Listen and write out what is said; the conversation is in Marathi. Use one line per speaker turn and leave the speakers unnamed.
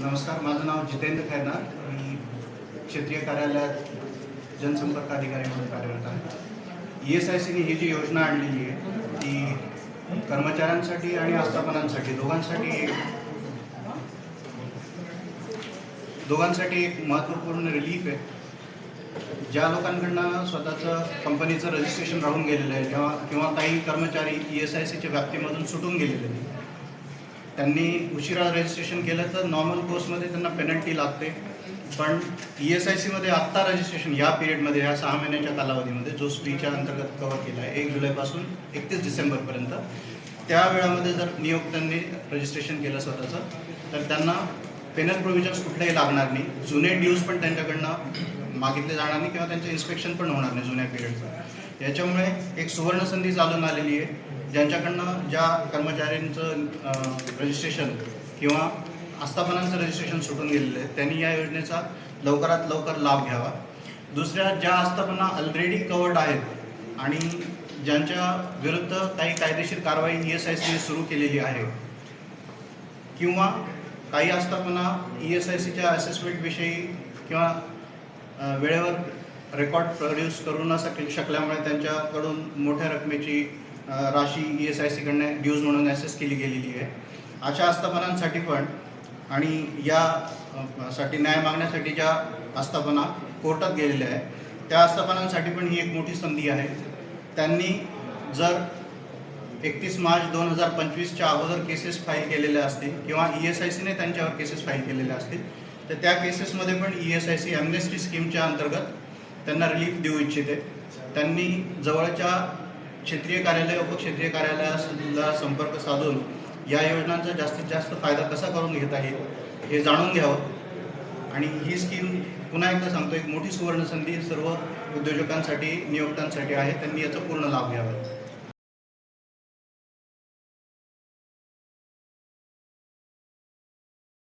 नमस्कार माझं नाव जितेंद्र खैरनार. मी क्षेत्रीय कार्यालयात जनसंपर्क अधिकारी म्हणून कार्यरत आहे. ई एस आय सीने ही जी योजना आणलेली आहे ती कर्मचाऱ्यांसाठी आणि आस्थापनांसाठी दोघांसाठी एक दोघांसाठी एक महत्त्वपूर्ण रिलीफ आहे. ज्या लोकांकडनं स्वतःचं कंपनीचं रजिस्ट्रेशन राहून गेलेलं आहे किंवा किंवा काही कर्मचारी ई एस आय सीच्या व्याप्तीमधून सुटून गेलेले आहेत त्यांनी उशिरा रजिस्ट्रेशन केलं तर नॉर्मल कोर्समध्ये त्यांना पेनल्टी लागते. पण ई एस आय सीमध्ये आत्ता रजिस्ट्रेशन या पिरियडमध्ये ह्या सहा महिन्याच्या कालावधीमध्ये जो स्त्रीच्या अंतर्गत कव्हर केला आहे एक जुलैपासून एकतीस डिसेंबरपर्यंत त्या वेळामध्ये जर नियोक्त्यांनी रजिस्ट्रेशन केलं स्वतःचं तर त्यांना पेनल प्रोव्हिजन्स कुठलेही लागणार नाही. जुने ड्यूज पण त्यांच्याकडनं मागितले जाणार नाही किंवा त्यांचं इन्स्पेक्शन पण होणार नाही जुन्या पिरियडचं याच्यामुळे एक सुवर्ण संधी चालून आलेली आहे. ज्यांच्याकडनं ज्या कर्मचाऱ्यांचं रजिस्ट्रेशन किंवा आस्थापनांचं रजिस्ट्रेशन सुटून गेलेलं आहे त्यांनी या योजनेचा लवकरात लवकर लाभ घ्यावा. दुसऱ्या ज्या आस्थापना ऑलरेडी कवर्ड आहेत आणि ज्यांच्या विरुद्ध काही कायदेशीर कारवाई ई एस आय सीने सुरू केलेली आहे किंवा काही आस्थापना ई एस आय सीच्या असेसमेंटविषयी किंवा वेळेवर रेकॉर्ड प्रोड्यूस करू न शक शकल्यामुळे त्यांच्याकडून मोठ्या रकमेची राशी ई एस आय सीकडनं ड्यूज म्हणून ॲसेस केली गेलेली आहे. अशा आस्थापनांसाठी पण आणि या साठी न्याय मागण्यासाठी ज्या आस्थापना कोर्टात गेलेल्या आहेत त्या आस्थापनांसाठी पण ही एक मोठी संधी आहे. त्यांनी जर एकतीस मार्च दोन हजार पंचवीसच्या अगोदर केसेस फाईल केलेल्या असतील किंवा ई एस आय सीने त्यांच्यावर केसेस फाईल केलेल्या असतील तर त्या केसेसमध्ये पण E S I C amnesty स्कीमच्या अंतर्गत त्यांना रिलीफ देऊ इच्छिते. त्यांनी जवळच्या क्षेत्रीय कार्यालय उपक्षेत्रीय कार्यालयाला संपर्क साधून या योजनांचा जास्तीत जास्त फायदा कसा करून घेता येईल हे जाणून घ्यावं. आणि ही स्कीम पुन्हा एकदा सांगतो एक मोठी सुवर्ण संधी सर्व उद्योजकांसाठी नियोक्त्यांसाठी आहे त्यांनी याचा पूर्ण लाभ घ्यावा.